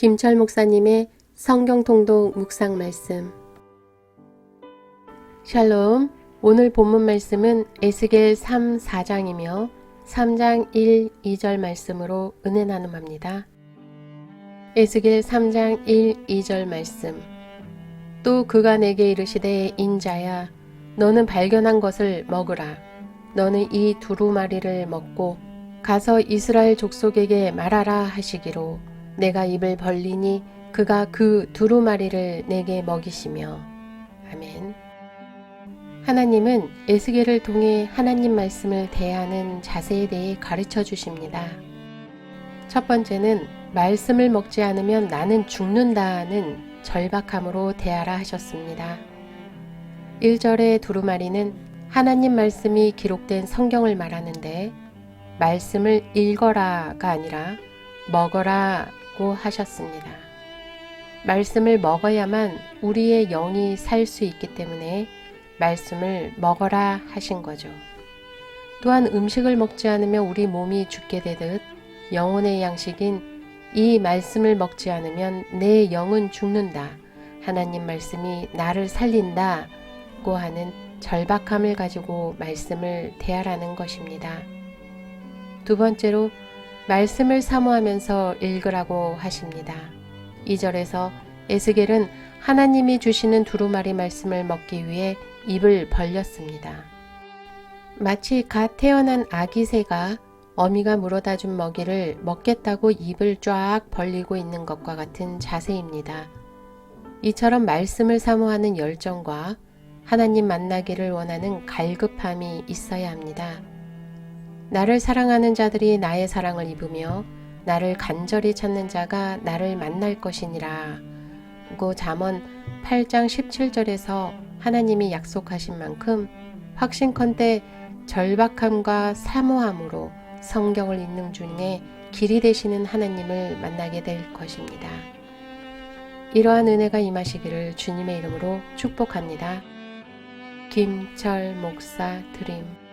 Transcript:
김철 목사님의 성경 통독 묵상 말씀. 샬롬. 오늘 본문 말씀은 에스겔 3, 4장이며 3장 1, 2절 말씀으로 은혜 나눔합니다. 에스겔 3장 1, 2절 말씀. 또 그가 내게 이르시되 인자야 너는 발견한 것을 먹으라. 너는 이 두루마리를 먹고 가서 이스라엘 족속에게 말하라 하시기로 내가 입을 벌리니 그가 그 두루마리를 내게 먹이시며 아멘. 하나님은 에스겔을 통해 하나님 말씀을 대하는 자세에 대해 가르쳐 주십니다. 첫 번째는 말씀을 먹지 않으면 나는 죽는다는 절박함으로 대하라 하셨습니다. 1절의 두루마리는 하나님 말씀이 기록된 성경을 말하는데 말씀을 읽어라가 아니라 먹어라 고 하셨습니다. 말씀을 먹어야만 우리의 영이 살 수 있기 때문에 말씀을 먹어라 하신 거죠. 또한 음식을 먹지 않으면 우리 몸이 죽게 되듯 영혼의 양식인 이 말씀을 먹지 않으면 내 영은 죽는다. 하나님 말씀이 나를 살린다 고 하는 절박함을 가지고 말씀을 대하라는 것입니다. 두 번째로 말씀을 사모하면서 읽으라고 하십니다. 2절에서 에스겔은 하나님이 주시는 두루마리 말씀을 먹기 위해 입을 벌렸습니다. 마치 갓 태어난 아기 새가 어미가 물어다 준 먹이를 먹겠다고 입을 쫙 벌리고 있는 것과 같은 자세입니다. 이처럼 말씀을 사모하는 열정과 하나님 만나기를 원하는 갈급함이 있어야 합니다. 나를 사랑하는 자들이 나의 사랑을 입으며 나를 간절히 찾는 자가 나를 만날 것이니라. 고 잠언 8장 17절에서 하나님이 약속하신 만큼 확신컨대 절박함과 사모함으로 성경을 읽는 중에 길이 되시는 하나님을 만나게 될 것입니다. 이러한 은혜가 임하시기를 주님의 이름으로 축복합니다. 김철 목사 드림